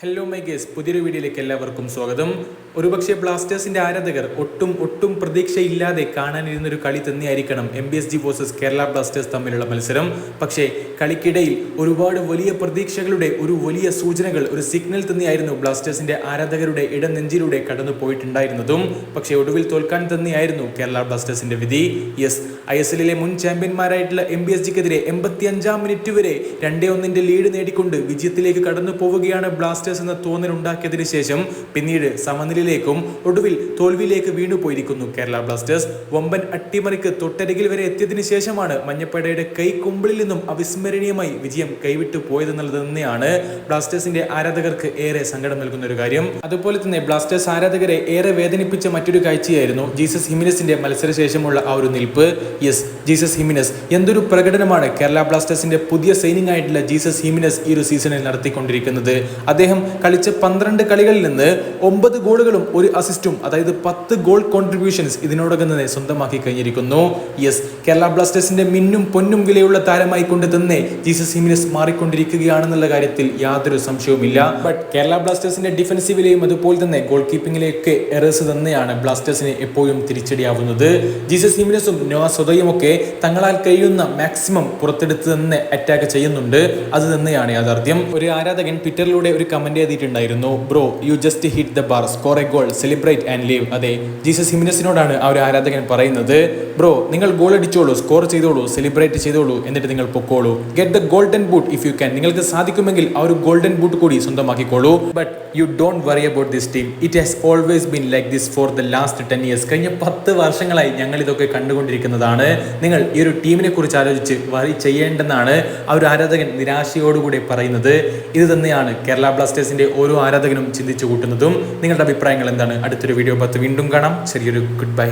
Hello my guys പുതിയൊരു വീഡിയോയിലേക്ക് എല്ലാവർക്കും സ്വാഗതം. ഒരുപക്ഷെ ബ്ലാസ്റ്റേഴ്സിന്റെ ആരാധകർ ഒട്ടും ഒട്ടും പ്രതീക്ഷയില്ലാതെ കാണാനിരുന്ന ഒരു കളി തന്നെയായിരിക്കണം M B S G versus Kerala Blasters തമ്മിലുള്ള മത്സരം. പക്ഷേ കളിക്കിടയിൽ ഒരുപാട് വലിയ പ്രതീക്ഷകളുടെ ഒരു വലിയ സൂചനകൾ ഒരു സിഗ്നൽ തന്നെയായിരുന്നു ബ്ലാസ്റ്റേഴ്സിന്റെ ആരാധകരുടെ ഇടനെഞ്ചിലൂടെ കടന്നു പോയിട്ടുണ്ടായിരുന്നതും. പക്ഷേ ഒടുവിൽ തോൽക്കാൻ തന്നെയായിരുന്നു കേരള ബ്ലാസ്റ്റേഴ്സിന്റെ വിധി. യെസ് ഐ എസ് എല്ലിലെ മുൻ ചാമ്പ്യന്മാരായിട്ടുള്ള എം ബി എസ് ജിക്കെതിരെ എൺപത്തി അഞ്ചാം മിനിറ്റ് വരെ രണ്ടേ ഒന്നിന്റെ ലീഡ് നേടിക്കൊണ്ട് വിജയത്തിലേക്ക് കടന്നു പോവുകയാണ് ബ്ലാസ്റ്റേഴ്സ്. എന്ന തോന്നൽ ഉണ്ടാക്കിയതിന് ശേഷം പിന്നീട് സമനിലയിലേക്കും ഒടുവിൽ തോൽവിയിലേക്ക് വീണു പോയിരിക്കുന്നു കേരള ബ്ലാസ്റ്റേഴ്സ്. വമ്പൻ അട്ടിമറിക്ക് തൊട്ടരികിൽ വരെ എത്തിയതിനു ശേഷമാണ് മഞ്ഞപ്പടയുടെ കൈ കുമ്പിളിൽ നിന്നും അവിസ്മരണീയമായി വിജയം കൈവിട്ടു പോയതെന്നുള്ളത് തന്നെയാണ് ബ്ലാസ്റ്റേഴ്സിന്റെ ആരാധകർക്ക് ഏറെ സങ്കടം നൽകുന്ന ഒരു കാര്യം. അതുപോലെ തന്നെ ബ്ലാസ്റ്റേഴ്സ് ആരാധകരെ ഏറെ വേദനിപ്പിച്ച മറ്റൊരു കാഴ്ചയായിരുന്നു ജീസസ് ഹിമിനസിന്റെ മത്സരശേഷമുള്ള ആ ഒരു നിൽപ്പ്. യെസ് ജീസസ് ഹിമിനസ് എന്തൊരു പ്രകടനമാണ് കേരള ബ്ലാസ്റ്റേഴ്സിന്റെ പുതിയ സൈനിങ് ആയിട്ടുള്ള ജീസസ് ഹിമിനസ് ഈ ഒരു സീസണിൽ നടത്തിക്കൊണ്ടിരിക്കുന്നത്. അദ്ദേഹം കളിച്ച പന്ത്രണ്ട് കളികളിൽ നിന്ന് ഒമ്പത് ഗോളുകളും ഒരു അസിസ്റ്റും അതായത് പത്ത് ഗോൾ കോൺട്രിബ്യൂഷൻസ് ഇതിനോടകം തന്നെ സ്വന്തമാക്കി കഴിഞ്ഞിരിക്കുന്നു. യെസ് കേരള ബ്ലാസ്റ്റേഴ്സിന്റെ മിന്നും പൊന്നും വിലയുള്ള താരമായി കൊണ്ട് തന്നെ ജീസസ് ഹിമിനസ് മാറിക്കൊണ്ടിരിക്കുകയാണെന്നുള്ള കാര്യത്തിൽ യാതൊരു സംശയവുമില്ല. ബട്ട് കേരള ബ്ലാസ്റ്റേഴ്സിന്റെ ഡിഫൻസീവിലെയും അതുപോലെ തന്നെ ഗോൾ കീപ്പിംഗിലേക്ക് എറേഴ്സ് തന്നെയാണ് ബ്ലാസ്റ്റേഴ്സിന് എപ്പോഴും തിരിച്ചടിയാവുന്നത്. ജീസസ് ഹിമിനസും നോവ സ്വതയും ഒക്കെ തങ്ങളാൽ കഴിയുന്ന മാക്സിമം പുറത്തെടുത്ത് തന്നെ അറ്റാക്ക് ചെയ്യുന്നുണ്ട്. അത് തന്നെയാണ് യാഥാർത്ഥ്യം. ഒരു ആരാധകൻ ട്വിറ്ററിലൂടെ ഒരു comment എഴുതിയിട്ടുണ്ടായിരുന്നു bro you just hit the bar score a goal celebrate and leave അതെ ജീസസ് ഹിമിനസിനോടാണ് ആ ഒരു ആരാധകൻ പറയുന്നത്. ബ്രോ നിങ്ങൾ ഗോൾ അടിച്ചോളൂ സ്കോർ ചെയ്തോളൂ സെലിബ്രേറ്റ് ചെയ്തോളൂ എന്നിട്ട് നിങ്ങൾ പൊക്കോളൂ. Get the golden boot if you can നിങ്ങൾക്ക് സാധിക്കുമെങ്കിൽ ആ ഒരു ഗോൾഡൻ ബൂട്ട് കൂടി സ്വന്തമാക്കിക്കോളൂ. But you don't worry about this team it has always been like this for the last ten years കഴിഞ്ഞ പത്ത് വർഷങ്ങളായി ഞങ്ങൾ ഇതൊക്കെ കണ്ടുകൊണ്ടിരിക്കുന്നതാണ്. നിങ്ങൾ ഈ ഒരു ടീമിനെ കുറിച്ച് ആലോചിച്ച് വറി ചെയ്യേണ്ടെന്നാണ് ആ ഒരു ആരാധകൻ നിരാശയോടുകൂടി പറയുന്നത്. ഇത് തന്നെയാണ് കേരള ബ്ലാസ്റ്റേഴ്സിന്റെ ഓരോ ആരാധകനും ചിന്തിച്ചു കൂട്ടുന്നതും നിങ്ങളുടെ അഭിപ്രായങ്ങൾ എന്താണ്? അടുത്തൊരു വീഡിയോ പത്ത് വീണ്ടും കാണാം. ചെറിയൊരു ഗുഡ് ബൈ